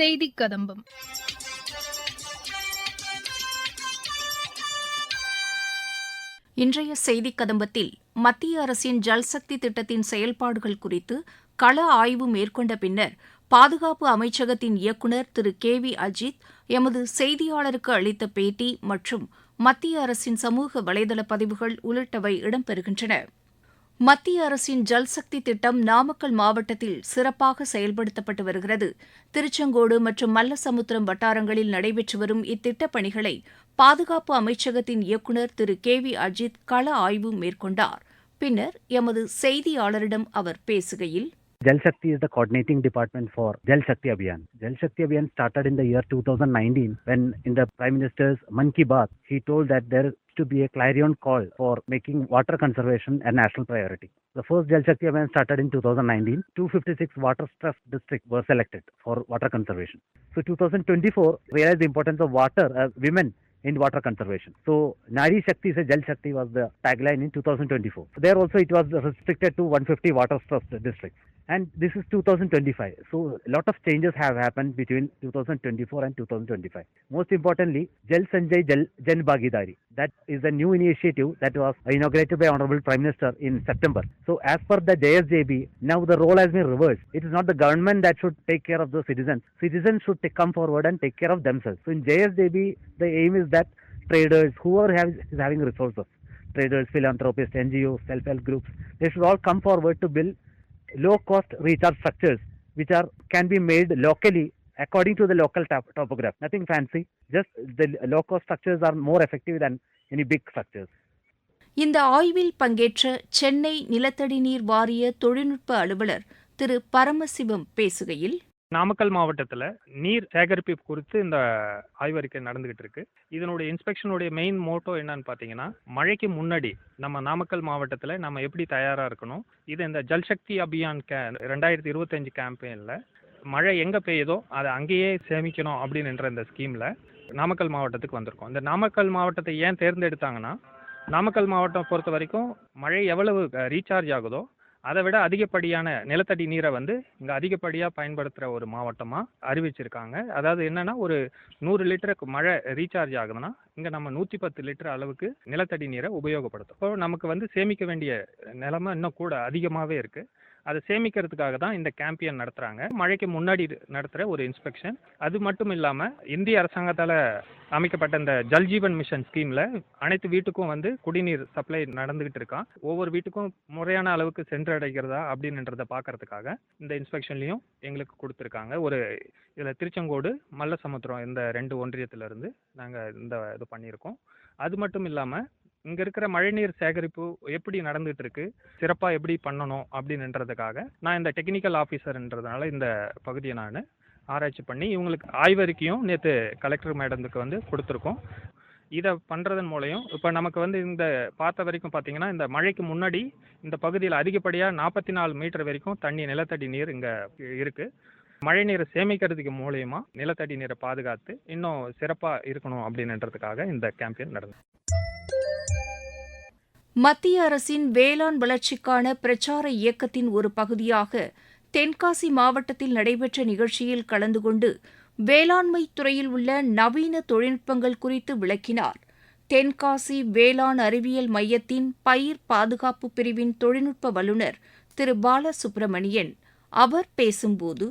செய்திக் கதம்பம் இன்றைய செய்திக் கதம்பத்தில் மத்திய அரசின் ஜல்சக்தி திட்டத்தின் செயல்பாடுகள் குறித்து கள ஆய்வு மேற்கொண்ட பின்னர் பாதுகாப்பு அமைச்சகத்தின் இயக்குநர் திரு. கே. வி. அஜித் எமது செய்தியாளருக்கு அளித்த பேட்டி மற்றும் மத்திய அரசின் சமூக வலைதள பதிவுகள் உள்ளிட்டவை இடம்பெறுகின்றன. மத்திய அரசின் ஜல்சக்தி திட்டம் நாமக்கல் மாவட்டத்தில் சிறப்பாக செயல்படுத்தப்பட்டு வருகிறது. திருச்செங்கோடு மற்றும் மல்லசமுத்திரம் வட்டாரங்களில் நடைபெற்று வரும் இத்திட்டப் பணிகளை பாதுகாப்பு அமைச்சகத்தின் இயக்குநர் திரு. கே. வி. அஜித் கள ஆய்வு மேற்கொண்டார். பின்னர் எமது செய்தியாளரிடம் அவர் பேசுகையில் Jal Shakti is the coordinating department for Jal Shakti Abhiyan. Jal Shakti Abhiyan started in the year 2019 when in the Prime Minister's Man Ki Baat, he told that there is to be a clarion call for making water conservation a national priority. The first Jal Shakti Abhiyan started in 2019. 256 water stressed districts were selected for water conservation. So 2024 realized the importance of water as women in water conservation. So Nari Shakti se Jal Shakti was the tagline in 2024. So there also it was restricted to 150 water stressed districts. And this is 2025. So a lot of changes have happened between 2024 and 2025. Most importantly, Jal Sanjay Jal Jan Bhagidari. That is a new initiative that was inaugurated by Honorable Prime Minister in September. So as per the JSJB, now the role has been reversed. It is not the government that should take care of the citizens. Citizens should take, come forward and take care of themselves. So in JSJB, the aim is that traders, whoever has, is having resources, traders, philanthropists, NGOs, self-help groups, they should all come forward to build low-cost recharge structures which are can be made locally according to the local top- topography. Nothing fancy. Just the low-cost structures are more effective than any big structures. இந்த ஆய்வில் பங்கேற்ற சென்னை நிலத்தடி நீர் வாரிய தொழில்நுட்ப அலுவலர் திரு பரமசிவம் பேசுகையில் நாமக்கல் மாவட்டத்தில் நீர் சேகரிப்பு குறித்து இந்த ஆய்வறிக்கை நடந்துகிட்டு இருக்கு. இதனுடைய இன்ஸ்பெக்ஷனுடைய மெயின் மோட்டோ என்னன்னு பார்த்தீங்கன்னா மழைக்கு முன்னாடி நம்ம நாமக்கல் மாவட்டத்தில் நம்ம எப்படி தயாராக இருக்கணும்? இது இந்த ஜல்சக்தி அபியான் கே ரெண்டாயிரத்தி இருபத்தஞ்சு கேம்பெயினில் மழை எங்கே பெய்யுதோ அதை அங்கேயே சேமிக்கணும் அப்படின்ற இந்த ஸ்கீமில் நாமக்கல் மாவட்டத்துக்கு வந்திருக்கோம். இந்த நாமக்கல் மாவட்டத்தை ஏன் தேர்ந்தெடுத்தாங்கன்னா நாமக்கல் மாவட்டம் பொறுத்த வரைக்கும் மழை எவ்வளவு ரீசார்ஜ் ஆகுதோ அதை விட அதிகப்படியான நிலத்தடி நீரை வந்து இங்கே அதிகப்படியாக பயன்படுத்துகிற ஒரு மாவட்டமாக அறிவிச்சிருக்காங்க. அதாவது என்னன்னா ஒரு நூறு லிட்டருக்கு மழை ரீசார்ஜ் ஆகுதுன்னா இங்கே நம்ம நூற்றி பத்து லிட்டர் அளவுக்கு நிலத்தடி நீரை உபயோகப்படுத்தும் இப்போ நமக்கு வந்து சேமிக்க வேண்டிய நிலமை இன்னும் கூட அதிகமாகவே இருக்குது அதை சேமிக்கிறதுக்காக தான் இந்த கேம்பியன் நடத்துகிறாங்க மழைக்கு முன்னாடி நடத்துகிற ஒரு இன்ஸ்பெக்ஷன் அது மட்டும் இல்லாமல் இந்திய அரசாங்கத்தால் அமைக்கப்பட்ட இந்த ஜல்ஜீவன் மிஷன் ஸ்கீமில் அனைத்து வீட்டுக்கும் வந்து குடிநீர் சப்ளை நடந்துகிட்டு இருக்கான். ஒவ்வொரு வீட்டுக்கும் முறையான அளவுக்கு சென்றடைகிறதா அப்படின்றத பார்க்கறதுக்காக இந்த இன்ஸ்பெக்ஷன்லையும் எங்களுக்கு கொடுத்துருக்காங்க. ஒரு இதில் திருச்செங்கோடு மல்லசமுத்திரம் இந்த ரெண்டு ஒன்றியத்திலிருந்து நாங்கள் இந்த இது பண்ணியிருக்கோம். அது மட்டும் இல்லாமல் இங்கே இருக்கிற மழைநீர் சேகரிப்பு எப்படி நடந்துட்டு இருக்கு சிறப்பாக எப்படி பண்ணணும் அப்படின்றதுக்காக நான் இந்த டெக்னிக்கல் ஆஃபீஸர்ன்றதுனால இந்த பகுதியை நான் ஆராய்ச்சி பண்ணி இவங்களுக்கு ஆய்வறிக்கையும் நேற்று கலெக்டர் மேடத்துக்கு வந்து கொடுத்துருக்கோம். இதை பண்ணுறதன் மூலையும் இப்போ நமக்கு வந்து இந்த பார்த்த வரைக்கும் பார்த்தீங்கன்னா இந்த மழைக்கு முன்னாடி இந்த பகுதியில் அதிகப்படியாக நாற்பத்தி நாலு மீட்டர் வரைக்கும் தண்ணி நிலத்தடி நீர் இங்கே இருக்குது மழை நீரை சேமிக்கிறதுக்கு மூலயமா நிலத்தடி நீரை பாதுகாத்து இன்னும் சிறப்பாக இருக்கணும் அப்படின்றதுக்காக இந்த கேம்பெயின் நடந்தது மத்திய அரசின் வேளாண் வளர்ச்சிக்கான பிரச்சார இயக்கத்தின் ஒரு பகுதியாக தென்காசி மாவட்டத்தில் நடைபெற்ற நிகழ்ச்சியில் கலந்து கொண்டு வேளாண்மை துறையில் உள்ள நவீன தொழில்நுட்பங்கள் குறித்து விளக்கினார். தென்காசி வேளாண் அறிவியல் மையத்தின் பயிர் பாதுகாப்பு பிரிவின் தொழில்நுட்ப வல்லுநர் திரு. பாலசுப்ரமணியன். அவர் பேசும்போது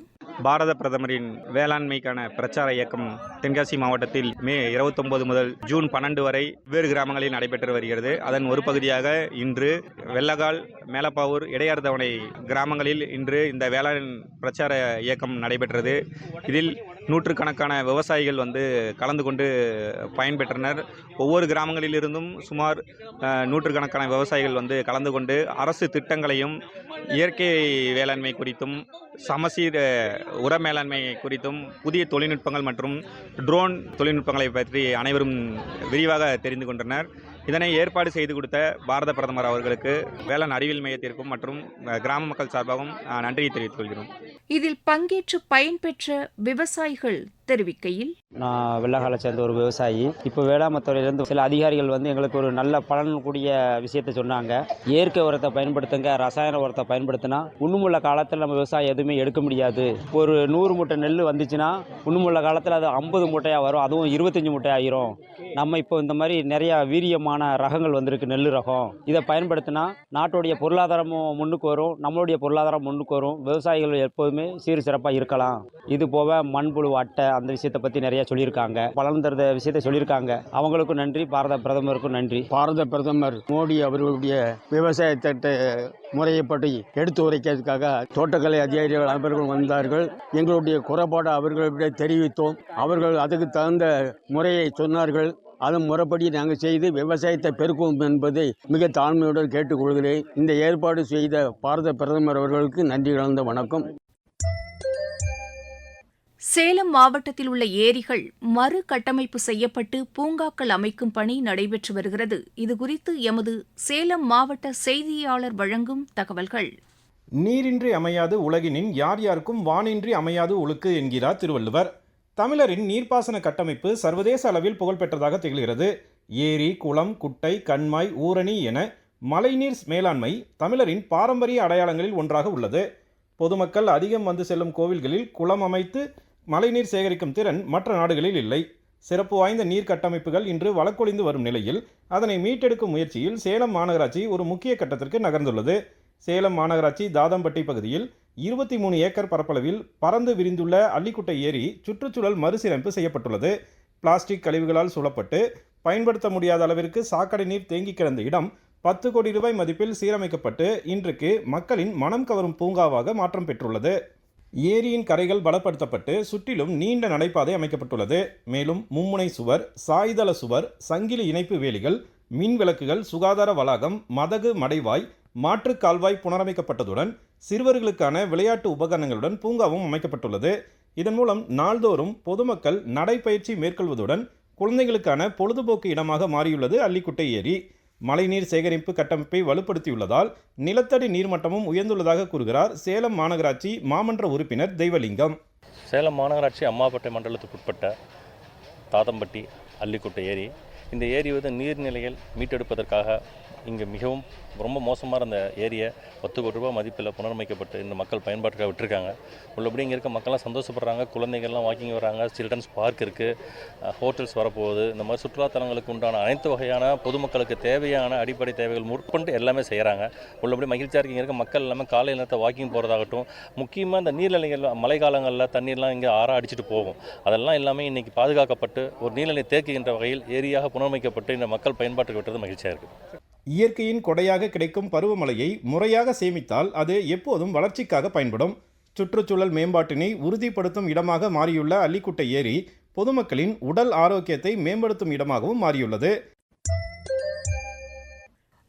பாரத பிரதமரின் வேளாண்மைக்கான பிரச்சார இயக்கம் தென்காசி மாவட்டத்தில் மே இருபத்தொன்பது முதல் ஜூன் பன்னெண்டு வரை வேறு கிராமங்களில் நடைபெற்று வருகிறது. அதன் ஒரு பகுதியாக இன்று வெள்ளகால் மேலப்பாவூர் இடையார்தவணை கிராமங்களில் இன்று இந்த வேளாண் பிரச்சார இயக்கம் நடைபெற்றது. இதில் நூற்றுக்கணக்கான விவசாயிகள் வந்து கலந்து கொண்டு பயன்பெற்றனர். ஒவ்வொரு கிராமங்களிலிருந்தும் சுமார் நூற்றுக்கணக்கான விவசாயிகள் வந்து கலந்து கொண்டு அரசு திட்டங்களையும் இயற்கை வேளாண்மை குறித்தும் சமசீர் உர மேலாண்மை குறித்தும் புதிய தொழில்நுட்பங்கள் மற்றும் ட்ரோன் தொழில்நுட்பங்களை பற்றி அனைவரும் விரிவாக தெரிந்து கொண்டனர். இதனை ஏற்பாடு செய்து கொடுத்த பாரத பிரதமர் அவர்களுக்கு வேளாண் அறிவியல் மையத்திற்கும் மற்றும் கிராம மக்கள் சார்பாகவும் நன்றியை தெரிவித்துக் கொள்கிறோம். இதில் பங்கேற்று பயன்பெற்ற விவசாயிகள் தெரிவிக்கையில் நான் வெள்ளகாலை சேர்ந்த ஒரு விவசாயி. இப்போ வேளாண்மை துறையிலேருந்து சில அதிகாரிகள் வந்து எங்களுக்கு ஒரு நல்ல பலன் கூடிய விஷயத்தை சொன்னாங்க. இயற்கை உரத்தை பயன்படுத்துங்க ரசாயன உரத்தை பயன்படுத்தினா உண்ணுமுள்ள காலத்தில் நம்ம விவசாயம் எதுவுமே எடுக்க முடியாது. ஒரு நூறு மூட்டை நெல் வந்துச்சுன்னா உண்ணுமுள்ள காலத்தில் அது ஐம்பது மூட்டையாக வரும் அதுவும் இருபத்தஞ்சி மூட்டை ஆயிரும். நம்ம இப்போ இந்த மாதிரி நிறையா வீரியமான ரகங்கள் வந்திருக்கு நெல் ரகம். இதை பயன்படுத்தினா நாட்டுடைய பொருளாதாரமும் முன்னுக்கு வரும் நம்மளுடைய பொருளாதாரம் முன்னுக்கு வரும். விவசாயிகள் எப்போதுமே சீர் சிறப்பாக இருக்கலாம். இது போக மண்புழு அட்டை அந்த விஷயத்தை பற்றி நிறைய சொல்லியிருக்காங்க. பலன் தருத விஷயத்தை சொல்லியிருக்காங்க. அவங்களுக்கும் நன்றி. பாரத பிரதமருக்கும் நன்றி. பாரத பிரதமர் மோடி அவர்களுடைய விவசாய திட்ட முறையை பற்றி எடுத்து உரைக்கிறதுக்காக தோட்டக்கலை அதிகாரிகள் அவர்கள் வந்தார்கள். எங்களுடைய குறைபாடு அவர்களிடையே தெரிவித்தோம். அவர்கள் அதுக்கு தகுந்த முறையை சொன்னார்கள். அதன் முறைப்படி நாங்கள் செய்து விவசாயத்தை பெருக்குவோம் என்பதை மிக தாழ்மையுடன் கேட்டுக்கொள்கிறேன். இந்த ஏற்பாடு செய்த பாரத பிரதமர் அவர்களுக்கு நன்றி கலந்த வணக்கம். சேலம் மாவட்டத்தில் உள்ள ஏரிகள் மறு கட்டமைப்பு செய்யப்பட்டு பூங்காக்கள் அமைக்கும் பணி நடைபெற்று வருகிறது. இதுகுறித்து எமது சேலம் மாவட்ட செய்தியாளர் வழங்கும் தகவல்கள். நீரின்றி அமையாது உலகினின் யார் யாருக்கும் வானின்றி அமையாது ஒழுக்கு என்கிறார் திருவள்ளுவர். தமிழரின் நீர்ப்பாசன கட்டமைப்பு சர்வதேச அளவில் புகழ்பெற்றதாக திகழ்கிறது. ஏரி குளம் குட்டை கண்மாய் ஊரணி என மழைநீர் மேலாண்மை தமிழரின் பாரம்பரிய அடையாளங்களில் ஒன்றாக உள்ளது. பொதுமக்கள் அதிகம் வந்து செல்லும் கோவில்களில் குளம் அமைத்து மழைநீர் சேகரிக்கும் திறன் மற்ற நாடுகளில் இல்லை. சிறப்பு வாய்ந்த நீர் கட்டமைப்புகள் இன்று வழக்கொழிந்து வரும் நிலையில் அதனை மீட்டெடுக்கும் முயற்சியில் சேலம் மாநகராட்சி ஒரு முக்கிய கட்டத்திற்கு நகர்ந்துள்ளது. சேலம் மாநகராட்சி தாதம்பட்டி பகுதியில் இருபத்தி மூணு ஏக்கர் பரப்பளவில் பறந்து விரிந்துள்ள அள்ளிக்குட்டை ஏரி சுற்றுச்சூழல் மறுசீரமைப்பு செய்யப்பட்டுள்ளது. பிளாஸ்டிக் கழிவுகளால் சூழப்பட்டு பயன்படுத்த முடியாத அளவிற்கு சாக்கடை நீர் தேங்கி கிடந்த இடம் பத்து கோடி ரூபாய் மதிப்பில் சீரமைக்கப்பட்டு இன்றைக்கு மக்களின் மனம் கவரும் பூங்காவாக மாற்றம் பெற்றுள்ளது. ஏரியின் கரைகள் பலப்படுத்தப்பட்டு சுற்றிலும் நீண்ட நடைபாதை அமைக்கப்பட்டுள்ளது. மேலும் மும்முனை சுவர் சாய்தள சுவர் சங்கிலி இணைப்பு வேலிகள் மின் விளக்குகள் சுகாதார வளாகம் மதகு மடைவாய் மாற்று கால்வாய் புனரமைக்கப்பட்டதுடன் சிறுவர்களுக்கான விளையாட்டு உபகரணங்களுடன் பூங்காவும் அமைக்கப்பட்டுள்ளது. இதன் மூலம் நாள்தோறும் பொதுமக்கள் நடைப்பயிற்சி மேற்கொள்வதுடன் குழந்தைகளுக்கான பொழுதுபோக்கு இடமாக மாறியுள்ளது அள்ளிக்குட்டை ஏரி. மழைநீர் சேகரிப்பு கட்டமைப்பை வலுப்படுத்தியுள்ளதால் நிலத்தடி நீர்மட்டமும் உயர்ந்துள்ளதாக கூறுகிறார் சேலம் மாநகராட்சி மாமன்ற உறுப்பினர் தெய்வலிங்கம். சேலம் மாநகராட்சி அம்மாப்பட்டை மண்டலத்துக்குட்பட்ட தாதம்பட்டி அள்ளிக்குட்டை ஏரி இந்த ஏரி வந்து நீர்நிலைகள் மீட்டெடுப்பதற்காக இங்கே மிகவும் ரொம்ப மோசமாக இருந்த ஏரியை பத்து கோடி ரூபாய் மதிப்பில் புனரமைக்கப்பட்டு இந்த மக்கள் பயன்பாட்டுக்காக விட்டுருக்காங்க. உள்ளபடி இங்கே இருக்க மக்கள்லாம் சந்தோஷப்படுறாங்க குழந்தைகள்லாம் வாக்கிங் வராங்க சில்ட்ரன்ஸ் பார்க் இருக்குது ஹோட்டல்ஸ் வரப்போகுது. இந்த மாதிரி சுற்றுலாத்தலங்களுக்கு உண்டான அனைத்து வகையான பொதுமக்களுக்கு தேவையான அடிப்படை தேவைகள் முற்கொண்டு எல்லாமே செய்கிறாங்க உள்ளபடி மகிழ்ச்சியாக இருக்கு இங்கே இருக்க மக்கள் எல்லாமே காலை நேரத்தை வாக்கிங் போகிறதாகட்டும் முக்கியமாக இந்த நீர்நிலைகள் மழை காலங்களில் தண்ணீர்லாம் இங்கே ஆற அடிச்சிட்டு போகும். அதெல்லாம் எல்லாமே இன்றைக்கி பாதுகாக்கப்பட்டு ஒரு நீர்நிலை தேக்குகின்ற வகையில் ஏரியாக புனரமைக்கப்பட்டு இந்த மக்கள் பயன்பாட்டுக்கு விட்டது மகிழ்ச்சியாக இருக்குது இயற்கையின் கொடையாக கிடைக்கும் பருவமழையை முறையாக சேமித்தால் அது எப்போதும் வளர்ச்சிக்காக பயன்படும். சுற்றுச்சூழல் மேம்பாட்டினை உறுதிப்படுத்தும் இடமாக மாறியுள்ள அள்ளிக்குட்டை ஏரி பொதுமக்களின் உடல் ஆரோக்கியத்தை மேம்படுத்தும் இடமாகவும் மாறியுள்ளது.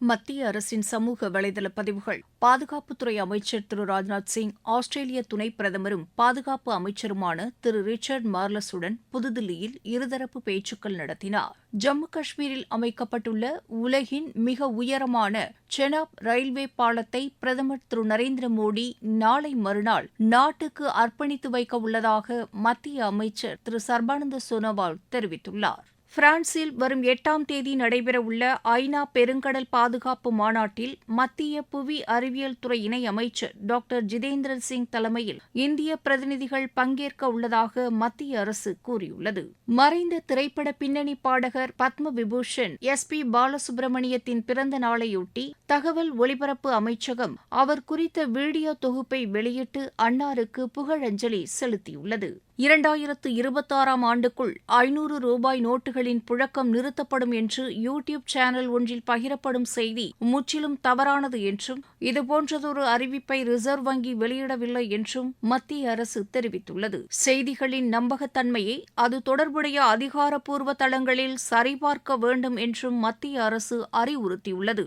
மத்திய அரசின் சமூக வலைதள பதிவுகள். பாதுகாப்புத்துறை அமைச்சர் திரு ராஜ்நாத் சிங் ஆஸ்திரேலிய துணை பிரதமரும் பாதுகாப்பு அமைச்சருமான திரு ரிச்சர்ட் மார்லஸுடன் புதுதில்லியில் இருதரப்பு பேச்சுக்கள் நடத்தினார். ஜம்மு காஷ்மீரில் அமைக்கப்பட்டுள்ள உலகின் மிக உயரமான செனாப் ரயில்வே பாலத்தை பிரதமர் திரு நரேந்திர மோடி நாளை மறுநாள் நாட்டுக்கு அர்ப்பணித்து வைக்க உள்ளதாக மத்திய அமைச்சர் திரு சர்பானந்த சோனோவால் தெரிவித்துள்ளார். பிரான்சில் வரும் எட்டாம் தேதி நடைபெறவுள்ள ஐநா பெருங்கடல் பாதுகாப்பு மாநாட்டில் மத்திய புவி அறிவியல் துறை இணை அமைச்சர் டாக்டர் ஜிதேந்திர சிங் தலைமையில் இந்திய பிரதிநிதிகள் பங்கேற்க உள்ளதாக மத்திய அரசு கூறியுள்ளது. மறைந்த திரைப்பட பின்னணி பாடகர் பத்ம விபூஷன் எஸ் பி பாலசுப்ரமணியத்தின் பிறந்த நாளையொட்டி தகவல் ஒலிபரப்பு அமைச்சகம் அவர் குறித்த வீடியோ தொகுப்பை வெளியிட்டு அன்னாருக்கு புகழஞ்சலி செலுத்தியுள்ளது. இரண்டாயிரத்து இருபத்தாறாம் ஆண்டுக்குள் ஐநூறு ரூபாய் நோட்டுகளின் புழக்கம் நிறுத்தப்படும் என்று யூ டியூப் சேனல் ஒன்றில் பகிரப்படும் செய்தி முற்றிலும் தவறானது என்றும் இதுபோன்றதொரு அறிவிப்பை ரிசர்வ் வங்கி வெளியிடவில்லை என்றும் மத்திய அரசு தெரிவித்துள்ளது. செய்திகளின் நம்பகத்தன்மையை அது தொடர்புடைய அதிகாரப்பூர்வ தளங்களில் சரிபார்க்க வேண்டும் என்றும் மத்திய அரசு அறிவுறுத்தியுள்ளது.